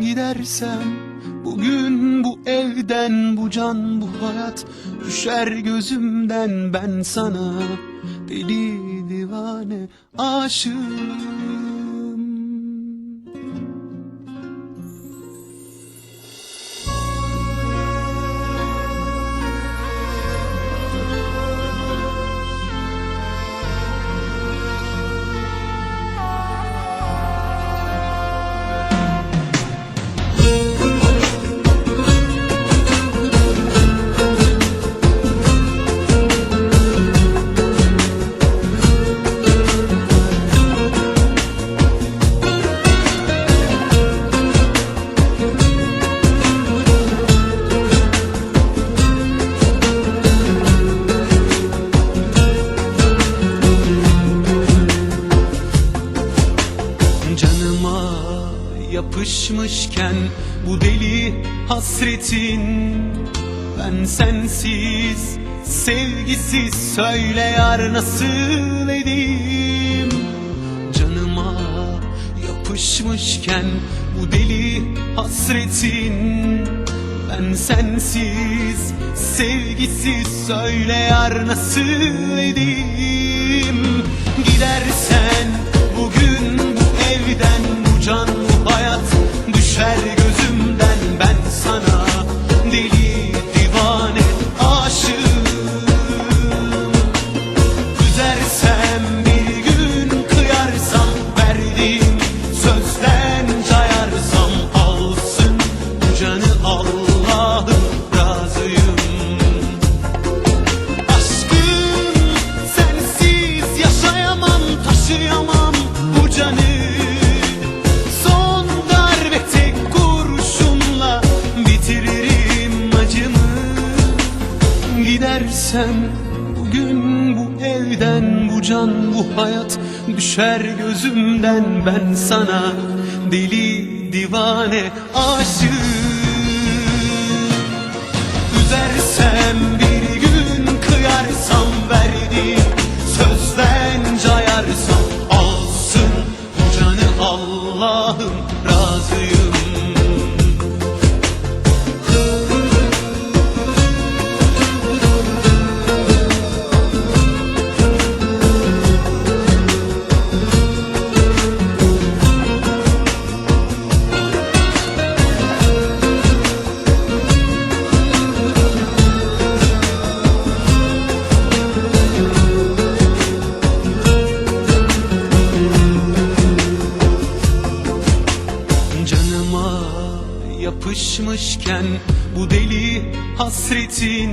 Gidersem bugün bu evden bu can bu hayat Düşer gözümden. Ben sana Deli divane aşığım yapışmışken bu deli hasretin Ben sensiz, sevgisiz söyle yar nasıl edeyim? Canıma yapışmışken bu deli hasretin Ben sensiz, sevgisiz söyle yar nasıl edeyim? Gidersen bugün bu evden can hayat Düşer evden bu can bu hayat Düşer gözümden. Ben sana deli divane aşığım Üzersem bir gün kıyarsam verdiğim sözden cayarsam alsın bu canı Allah'ım yapışmışken bu deli hasretin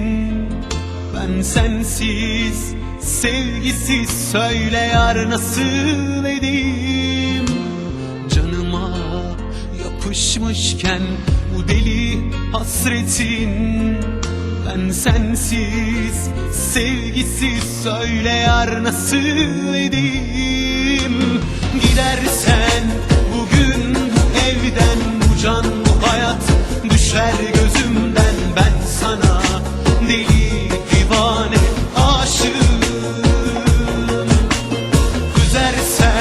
Ben sensiz, sevgisiz söyle yar nasıl edeyim? Canıma yapışmışken bu deli hasretin Ben sensiz, sevgisiz söyle yar nasıl edeyim? Gidersen bugün bu evden bu can bu hayat Düşer gözümden ben sana deli divane aşığım. Üzersem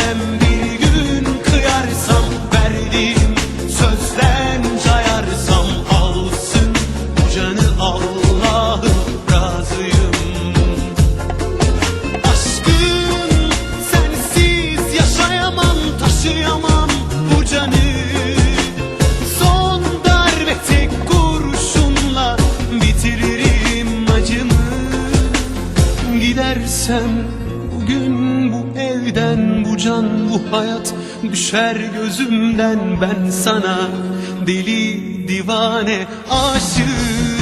bugün bu evden bu can bu hayat Düşer gözümden ben sana. Deli divane aşığım